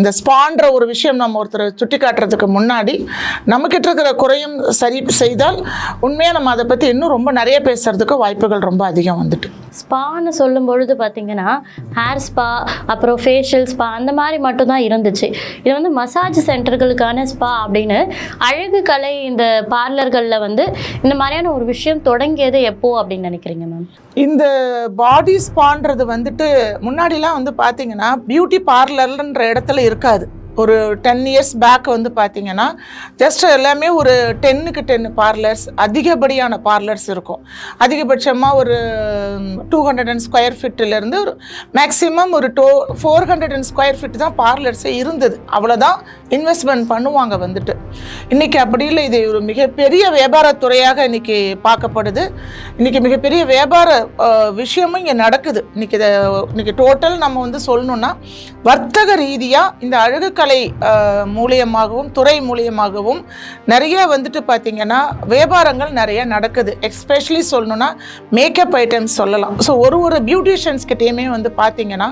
இந்த ஸ்பான்ற ஒரு விஷயம் நம்ம ஒருத்தரை சுட்டி காட்டுறதுக்கு முன்னாடி நம்மக்கிட்ட இருக்கிற குறையும் சரி செய்தால் உண்மையாக நம்ம அதை பற்றி இன்னும் ரொம்ப நிறைய பேசுகிறதுக்கு வாய்ப்புகள் ரொம்ப அதிகம் வந்துட்டு. ஸ்பான்னு சொல்லும் பொழுது பார்த்தீங்கன்னா ஹேர் ஸ்பா அப்புறம் ஃபேஷியல் ஸ்பா அந்த மாதிரி மட்டும்தான் இருந்துச்சு. இது வந்து மசாஜ் சென்டர்களுக்கான ஸ்பா அப்படின்னு அழகு கலை இந்த பார்லர்களில் வந்து இந்த மாதிரியான ஒரு விஷயம் தொடங்கியது எப்போ அப்படின்னு நினைக்கிறீங்க மேம் இந்த பாடி ஸ்பான்றது வந்துட்டு முன்னாடிலாம் வந்து பார்த்தீங்கன்னா பியூட்டி பார்லர்ன்ற இடத்துல இருக்காது. ஒரு டென் இயர்ஸ் பேக் வந்து பார்த்தீங்கன்னா ஜஸ்ட் எல்லாமே ஒரு டென்னுக்கு டென் பார்லர்ஸ் அதிகப்படியான பார்லர்ஸ் இருக்கும். அதிகபட்சமாக ஒரு டூ ஹண்ட்ரட் அண்ட் ஸ்கொயர் ஃபிட்டிலேருந்து ஒரு மேக்ஸிமம் ஒரு two four hundred and square feet தான் பார்லர்ஸே இருந்தது. அவ்வளோதான் இன்வெஸ்ட்மெண்ட் பண்ணுவாங்க வந்துட்டு. இன்றைக்கி அப்படி இல்லை. இது ஒரு மிகப்பெரிய வியாபாரத்துறையாக இன்றைக்கி பார்க்கப்படுது. இன்றைக்கி மிகப்பெரிய வியாபார விஷயமும் இங்கே நடக்குது. இன்றைக்கி இதை இன்றைக்கி டோட்டல் நம்ம வந்து சொல்லணுன்னா வர்த்தக ரீதியாக இந்த அழகுக்கலை மூலியமாகவும் துறை மூலியமாகவும் நிறைய வந்துட்டு பார்த்திங்கன்னா வியாபாரங்கள் நிறைய நடக்குது. எஸ்பெஷலி சொல்லணுன்னா மேக்கப் ஐட்டம்ஸ் சொல்லலாம். ஸோ ஒரு ஒரு பியூட்டிஷியன்ஸ்கிட்டேயுமே வந்து பார்த்திங்கன்னா